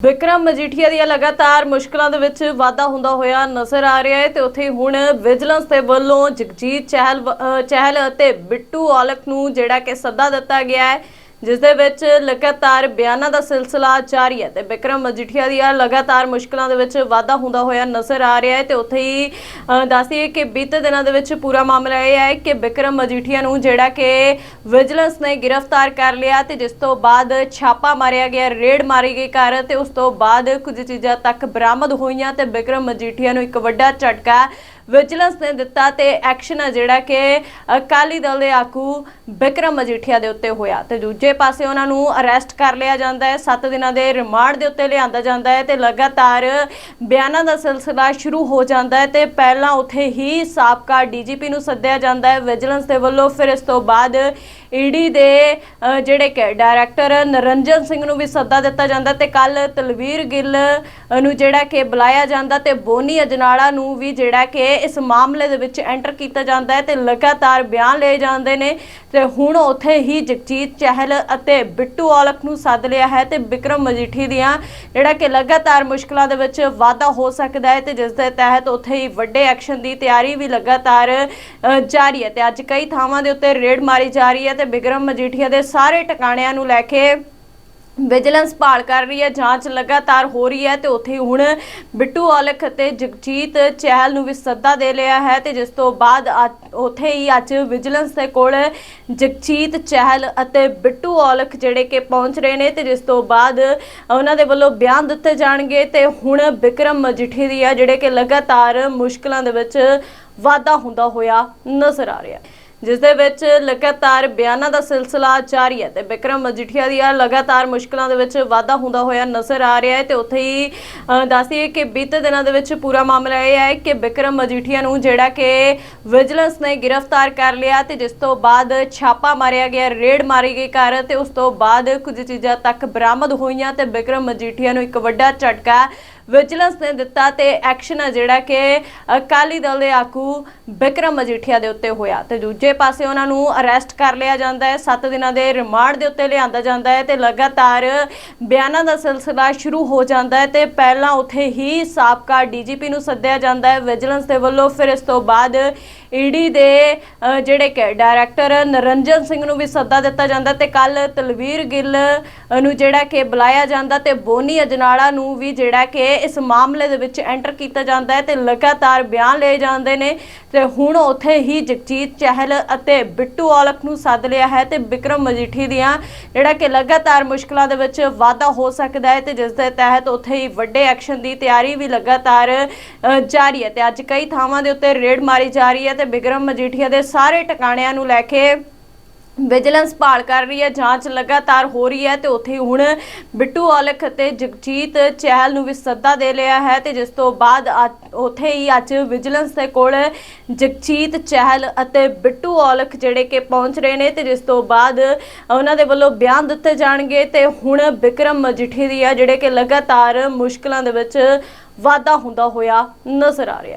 ਵਿਕਰਮ ਮਜੀਠੀਆ ਦੀਆਂ ਲਗਾਤਾਰ ਮੁਸ਼ਕਲਾਂ ਦੇ ਵਿੱਚ ਵਾਧਾ ਹੁੰਦਾ ਹੋਇਆ ਨਜ਼ਰ ਆ ਰਿਹਾ ਹੈ ਤੇ ਉੱਥੇ ਹੁਣ ਵਿਜੀਲੈਂਸ ਦੇ ਵੱਲੋਂ ਜਗਜੀਤ ਚਹਿਲ ਚਹਿਲ ਅਤੇ ਬਿੱਟੂ ਔਲਖ ਨੂੰ ਜਿਹੜਾ ਕਿ ਸੱਦਾ ਦਿੱਤਾ ਗਿਆ ਹੈ ਜਿਸ ਦੇ ਵਿੱਚ ਲਗਾਤਾਰ ਬਿਆਨਾਂ ਦਾ ਸਿਲਸਿਲਾ ਜਾਰੀ ਹੈ ਤੇ ਵਿਕਰਮ ਮਜੀਠੀਆ ਦੀਆਂ ਲਗਾਤਾਰ ਮੁਸ਼ਕਲਾਂ ਦੇ ਵਿੱਚ ਵਾਧਾ ਹੁੰਦਾ ਹੋਇਆ ਨਜ਼ਰ ਆ ਰਿਹਾ ਹੈ ਤੇ ਉੱਥੇ ਹੀ ਅਹ, ਦੱਸਦੀਏ ਕਿ ਬੀਤੇ ਦਿਨਾਂ ਦੇ ਵਿੱਚ ਪੂਰਾ ਮਾਮਲਾ ਇਹ ਹੈ ਕਿ ਵਿਕਰਮ ਮਜੀਠੀਆ ਨੂੰ ਜਿਹੜਾ ਕਿ ਵਿਜੀਲੈਂਸ ਨੇ ਗ੍ਰਿਫਤਾਰ ਕਰ ਲਿਆ ਤੇ ਜਿਸ ਤੋਂ ਬਾਅਦ ਛਾਪਾ ਮਾਰਿਆ ਗਿਆ ਰੇਡ ਮਾਰੀ ਗਈ ਘਰ ਤੇ ਉਸ ਤੋਂ ਬਾਅਦ ਕੁਝ ਚੀਜ਼ਾਂ ਤੱਕ ਬਰਾਮਦ ਹੋਈਆਂ ਤੇ ਵਿਕਰਮ ਮਜੀਠੀਆ ਨੂੰ ਇੱਕ ਵੱਡਾ ਝਟਕਾ ਵਿਜੀਲੈਂਸ ਨੇ ਦਿੱਤਾ ਤੇ ਐਕਸ਼ਨ ਹੈ ਜਿਹੜਾ ਕਿ ਅਕਾਲੀ ਦਲ ਦੇ ਆਗੂ ਬਿਕਰਮ ਮਜੀਠੀਆ ਦੇ ਉੱਤੇ ਹੋਇਆ ਤੇ ਦੂਜੇ ਪਾਸੇ ਉਹਨਾਂ ਨੂੰ ਅਰੈਸਟ ਕਰ ਲਿਆ ਜਾਂਦਾ ਹੈ। 7 ਦਿਨਾਂ ਦੇ ਰਿਮਾਂਡ ਦੇ ਉੱਤੇ ਲਿਆਂਦਾ ਜਾਂਦਾ ਹੈ ਤੇ ਲਗਾਤਾਰ ਬਿਆਨਾਂ ਦਾ ਸਿਲਸਿਲਾ ਸ਼ੁਰੂ ਹੋ ਜਾਂਦਾ ਹੈ ਤੇ ਪਹਿਲਾਂ ਉੱਥੇ ਹੀ ਸਾਬਕਾ ਡੀਜੀਪੀ ਨੂੰ ਸੱਦਿਆ ਜਾਂਦਾ ਹੈ। ਵਿਜੀਲੈਂਸ ਦੇ ਵੱਲੋਂ ਫਿਰ ਇਸ ਤੋਂ ਬਾਅਦ ਈਡੀ ਦੇ ਜਿਹੜੇ ਕਿ ਡਾਇਰੈਕਟਰ ਨਰਿੰਜਨ ਸਿੰਘ ਨੂੰ ਵੀ ਸੱਦਾ ਦਿੱਤਾ ਜਾਂਦਾ ਤੇ ਕੱਲ ਤਲਵੀਰ ਗਿੱਲ ਨੂੰ ਜਿਹੜਾ ਕਿ ਬੁਲਾਇਆ ਜਾਂਦਾ ਤੇ ਬੋਨੀ ਅਜਨਾਲਾ ਨੂੰ ਵੀ ਜਿਹੜਾ ਕਿ ਇਸ ਮਾਮਲੇ ਦੇ ਵਿੱਚ ਐਂਟਰ ਕੀਤਾ ਜਾਂਦਾ ਹੈ ਤੇ ਲਗਾਤਾਰ ਬਿਆਨ ਲਏ ਜਾਂਦੇ ਨੇ ਤੇ ਹੁਣ ਉੱਥੇ ਹੀ ਜਗਜੀਤ ਚਹਿਲ ਅਤੇ ਬਿੱਟੂ ਔਲਖ ਨੂੰ ਸੱਦ ਲਿਆ ਹੈ ਤੇ ਵਿਕਰਮ ਮਜੀਠੀ ਦੀਆਂ ਜਿਹੜਾ ਕਿ ਲਗਾਤਾਰ ਮੁਸ਼ਕਲਾਂ ਦੇ ਵਿੱਚ ਵਾਧਾ ਹੋ ਸਕਦਾ ਹੈ ਤੇ ਜਿਸ ਦੇ ਤਹਿਤ ਉੱਥੇ ਹੀ ਵੱਡੇ ਐਕਸ਼ਨ ਦੀ ਤਿਆਰੀ ਵੀ ਲਗਾਤਾਰ ਜਾਰੀ ਹੈ ਤੇ ਅੱਜ ਕਈ ਥਾਵਾਂ ਦੇ ਉੱਤੇ ਰੇਡ ਮਾਰੀ ਜਾ ਰਹੀ ਹੈ ਤੇ ਵਿਕਰਮ ਮਜੀਠੀਆ ਦੇ ਸਾਰੇ ਟਿਕਾਣਿਆਂ ਨੂੰ ਲੈ ਕੇ ਵਿਜੀਲੈਂਸ ਭਾਲ ਕਰ ਰਹੀ ਹੈ, ਜਾਂਚ ਲਗਾਤਾਰ ਹੋ ਰਹੀ ਹੈ ਤੇ ਉੱਥੇ ਹੁਣ ਬਿੱਟੂ ਔਲਖ ਅਤੇ ਜਗਜੀਤ ਚਹਿਲ ਨੂੰ ਵੀ ਸੱਦਾ ਦੇ ਲਿਆ ਹੈ ਤੇ ਜਿਸ ਤੋਂ ਬਾਅਦ ਅੱਜ- ਉੱਥੇ ਹੀ ਅੱਜ ਵਿਜੀਲੈਂਸ ਦੇ ਕੋਲ ਜਗਜੀਤ ਚਹਿਲ ਅਤੇ ਬਿੱਟੂ ਔਲਖ ਜਿਹੜੇ ਕਿ ਪਹੁੰਚ ਰਹੇ ਨੇ ਤੇ ਜਿਸ ਤੋਂ ਬਾਅਦ ਉਹਨਾਂ ਦੇ ਵੱਲੋਂ ਬਿਆਨ ਦਿੱਤੇ ਜਾਣਗੇ ਤੇ ਹੁਣ ਵਿਕਰਮ ਮਜੀਠੀ ਦੀ ਆ ਜਿਹੜੇ ਕਿ ਲਗਾਤਾਰ ਮੁਸ਼ਕਲਾਂ ਦੇ ਵਿੱਚ ਵਾਧਾ ਹੁੰਦਾ ਹੋਇਆ ਨਜ਼ਰ ਆ ਰਿਹਾ ਹੈ। ਜਿਸ ਦੇ ਵਿੱਚ ਲਗਾਤਾਰ ਬਿਆਨਾਂ ਦਾ ਸਿਲਸਿਲਾ ਜਾਰੀ ਹੈ ਤੇ ਵਿਕਰਮ ਮਜੀਠੀਆ ਦੀਆਂ ਲਗਾਤਾਰ ਮੁਸ਼ਕਲਾਂ ਦੇ ਵਿੱਚ ਵਾਧਾ ਹੁੰਦਾ ਹੋਇਆ ਨਜ਼ਰ ਆ ਰਿਹਾ ਹੈ ਤੇ ਉੱਥੇ ਹੀ ਦੱਸਦੀਏ ਕਿ ਬੀਤੇ ਦਿਨਾਂ ਦੇ ਵਿੱਚ ਪੂਰਾ ਮਾਮਲਾ ਇਹ ਹੈ ਕਿ ਵਿਕਰਮ ਮਜੀਠੀਆ ਨੂੰ ਜਿਹੜਾ ਕਿ ਵਿਜੀਲੈਂਸ ਨੇ ਗ੍ਰਿਫਤਾਰ ਕਰ ਲਿਆ ਤੇ ਜਿਸ ਤੋਂ ਬਾਅਦ ਛਾਪਾ ਮਾਰਿਆ ਗਿਆ, ਰੇਡ ਮਾਰੀ ਗਈ ਘਰ ਤੇ ਉਸ ਤੋਂ ਬਾਅਦ ਕੁਝ ਚੀਜ਼ਾਂ ਤੱਕ ਬਰਾਮਦ ਹੋਈਆਂ ਤੇ ਵਿਕਰਮ ਮਜੀਠੀਆ ਨੂੰ ਇੱਕ ਵੱਡਾ ਝਟਕਾ ਵਿਜੀਲੈਂਸ ਨੇ ਦਿੱਤਾ ਤੇ ਐਕਸ਼ਨ ਹੈ ਜਿਹੜਾ ਕਿ ਅਕਾਲੀ ਦਲ ਦੇ ਆਗੂ ਬਿਕਰਮ ਮਜੀਠੀਆ ਦੇ ਉੱਤੇ ਹੋਇਆ ਤੇ ਦੂਜੇ ਪਾਸੇ ਉਹਨਾਂ ਨੂੰ ਅਰੈਸਟ ਕਰ ਲਿਆ ਜਾਂਦਾ ਹੈ। 7 ਦਿਨਾਂ ਦੇ ਰਿਮਾਂਡ ਦੇ ਉੱਤੇ ਲਿਆਂਦਾ ਜਾਂਦਾ ਹੈ ਤੇ ਲਗਾਤਾਰ ਬਿਆਨਾਂ ਦਾ ਸਿਲਸਿਲਾ ਸ਼ੁਰੂ ਹੋ ਜਾਂਦਾ ਹੈ ਤੇ ਪਹਿਲਾਂ ਉੱਥੇ ਹੀ ਸਾਬਕਾ ਡੀਜੀਪੀ ਨੂੰ ਸੱਦਿਆ ਜਾਂਦਾ ਹੈ। ਵਿਜੀਲੈਂਸ ਦੇ ਵੱਲੋਂ ਫਿਰ ਇਸ ਤੋਂ ਬਾਅਦ ਈਡੀ ਦੇ ਜਿਹੜੇ ਕਿ ਡਾਇਰੈਕਟਰ ਨਰਿੰਜਨ ਸਿੰਘ ਨੂੰ ਵੀ ਸੱਦਾ ਦਿੱਤਾ ਜਾਂਦਾ ਤੇ ਕੱਲ ਤਲਵੀਰ ਗਿੱਲ ਨੂੰ ਜਿਹੜਾ ਕਿ ਬੁਲਾਇਆ ਜਾਂਦਾ ਤੇ ਬੋਨੀ ਅਜਨਾਲਾ ਨੂੰ ਵੀ ਜਿਹੜਾ ਕਿ ਇਸ ਮਾਮਲੇ ਦੇ ਵਿੱਚ ਐਂਟਰ ਕੀਤਾ ਜਾਂਦਾ ਹੈ ਤੇ ਲਗਾਤਾਰ ਬਿਆਨ ਲਏ ਜਾਂਦੇ ਨੇ ਤੇ ਹੁਣ ਉੱਥੇ ਹੀ ਜਗਜੀਤ ਚਹਿਲ ਅਤੇ ਬਿੱਟੂ ਔਲਖ ਨੂੰ ਸੱਦ ਲਿਆ ਹੈ ਤੇ ਵਿਕਰਮ ਮਜੀਠੀ ਦੀਆਂ ਜਿਹੜਾ ਕਿ ਲਗਾਤਾਰ ਮੁਸ਼ਕਲਾਂ ਦੇ ਵਿੱਚ ਵਾਧਾ ਹੋ ਸਕਦਾ ਹੈ ਤੇ ਜਿਸ ਦੇ ਤਹਿਤ ਉੱਥੇ ਹੀ ਵੱਡੇ ਐਕਸ਼ਨ ਦੀ ਤਿਆਰੀ ਵੀ ਲਗਾਤਾਰ ਜਾਰੀ ਹੈ ਤੇ ਅੱਜ ਕਈ ਥਾਵਾਂ ਦੇ ਉੱਤੇ ਰੇਡ ਮਾਰੀ ਜਾ ਰਹੀ ਹੈ ਤੇ ਵਿਕਰਮ ਮਜੀਠੀਆ ਦੇ ਸਾਰੇ ਟਿਕਾਣਿਆਂ ਨੂੰ ਲੈ ਕੇ ਵਿਜੀਲੈਂਸ ਭਾਲ ਕਰ ਰਹੀ ਹੈ, ਜਾਂਚ ਲਗਾਤਾਰ ਹੋ ਰਹੀ ਹੈ ਤੇ ਉੱਥੇ ਹੁਣ ਬਿੱਟੂ ਔਲਖ ਅਤੇ ਜਗਜੀਤ ਚਹਿਲ ਨੂੰ ਵੀ ਸੱਦਾ ਦੇ ਲਿਆ ਹੈ ਤੇ ਜਿਸ ਤੋਂ ਬਾਅਦ ਅੱਜ- ਉੱਥੇ ਹੀ ਅੱਜ ਵਿਜੀਲੈਂਸ ਦੇ ਕੋਲ ਜਗਜੀਤ ਚਹਿਲ ਅਤੇ ਬਿੱਟੂ ਔਲਖ ਜਿਹੜੇ ਕਿ ਪਹੁੰਚ ਰਹੇ ਨੇ ਤੇ ਜਿਸ ਤੋਂ ਬਾਅਦ ਉਹਨਾਂ ਦੇ ਵੱਲੋਂ ਬਿਆਨ ਦਿੱਤੇ ਜਾਣਗੇ ਤੇ ਹੁਣ ਵਿਕਰਮ ਮਜੀਠੀ ਦੀ ਆ ਜਿਹੜੇ ਕਿ ਲਗਾਤਾਰ ਮੁਸ਼ਕਲਾਂ ਦੇ ਵਿੱਚ ਵਾਧਾ ਹੁੰਦਾ ਹੋਇਆ ਨਜ਼ਰ ਆ ਰਿਹਾ